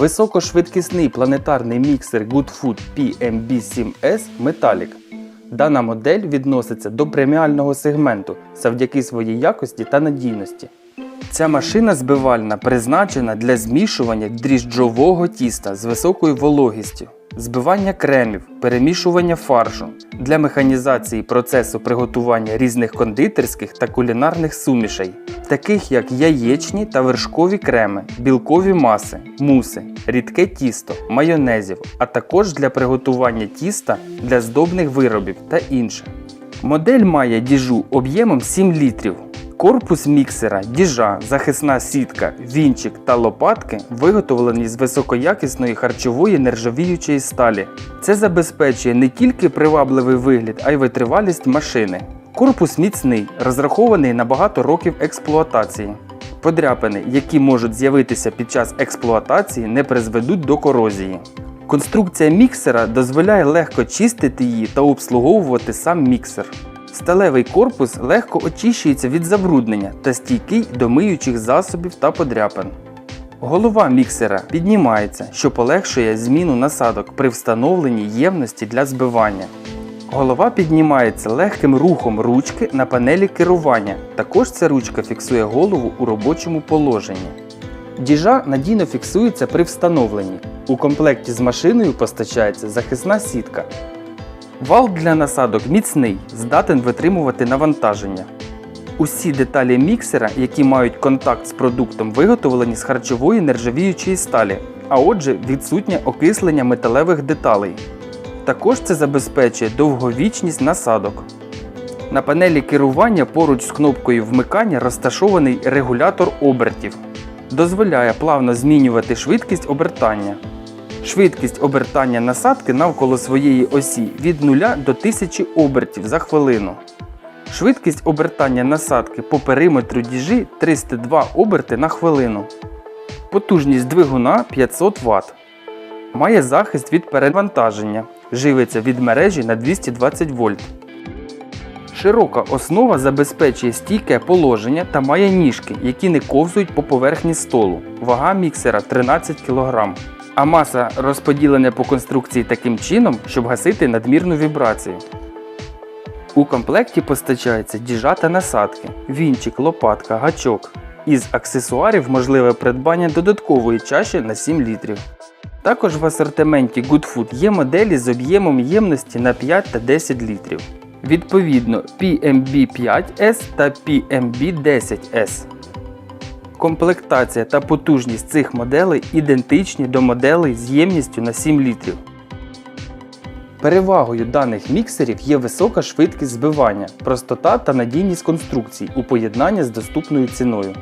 Високошвидкісний планетарний міксер Goodfood PMB7S Metallic. Дана модель відноситься до преміального сегменту завдяки своїй якості та надійності. Ця машина збивальна призначена для змішування дріжджового тіста з високою вологістю, збивання кремів, перемішування фаршу для механізації процесу приготування різних кондитерських та кулінарних сумішей, таких як яєчні та вершкові креми, білкові маси, муси, рідке тісто, майонезів, а також для приготування тіста для здобних виробів та інше. Модель має діжу об'ємом 7 літрів. Корпус міксера, діжа, захисна сітка, вінчик та лопатки виготовлені з високоякісної харчової нержавіючої сталі. Це забезпечує не тільки привабливий вигляд, а й витривалість машини. Корпус міцний, розрахований на багато років експлуатації. Подряпини, які можуть з'явитися під час експлуатації, не призведуть до корозії. Конструкція міксера дозволяє легко чистити її та обслуговувати сам міксер. Сталевий корпус легко очищується від забруднення та стійкий до миючих засобів та подряпин. Голова міксера піднімається, що полегшує зміну насадок при встановленні ємності для збивання. Голова піднімається легким рухом ручки на панелі керування. Також ця ручка фіксує голову у робочому положенні. Діжа надійно фіксується при встановленні. У комплекті з машиною постачається захисна сітка. Вал для насадок міцний, здатен витримувати навантаження. Усі деталі міксера, які мають контакт з продуктом, виготовлені з харчової нержавіючої сталі, а отже, відсутнє окислення металевих деталей. Також це забезпечує довговічність насадок. На панелі керування поруч з кнопкою вмикання розташований регулятор обертів. Дозволяє плавно змінювати швидкість обертання. Швидкість обертання насадки навколо своєї осі від 0 до 1000 обертів за хвилину. Швидкість обертання насадки по периметру діжі 302 оберти на хвилину. Потужність двигуна 500 Вт. Має захист від перевантаження. Живиться від мережі на 220 вольт. Широка основа забезпечує стійке положення та має ніжки, які не ковзують по поверхні столу. Вага міксера 13 кг. А маса розподілена по конструкції таким чином, щоб гасити надмірну вібрацію. У комплекті постачається діжа та насадки, вінчик, лопатка, гачок. Із аксесуарів можливе придбання додаткової чаші на 7 літрів. Також в асортименті Goodfood є моделі з об'ємом ємності на 5 та 10 літрів. Відповідно PMB5S та PMB10S. Комплектація та потужність цих моделей ідентичні до моделей з ємністю на 7 літрів. Перевагою даних міксерів є висока швидкість збивання, простота та надійність конструкцій у поєднанні з доступною ціною.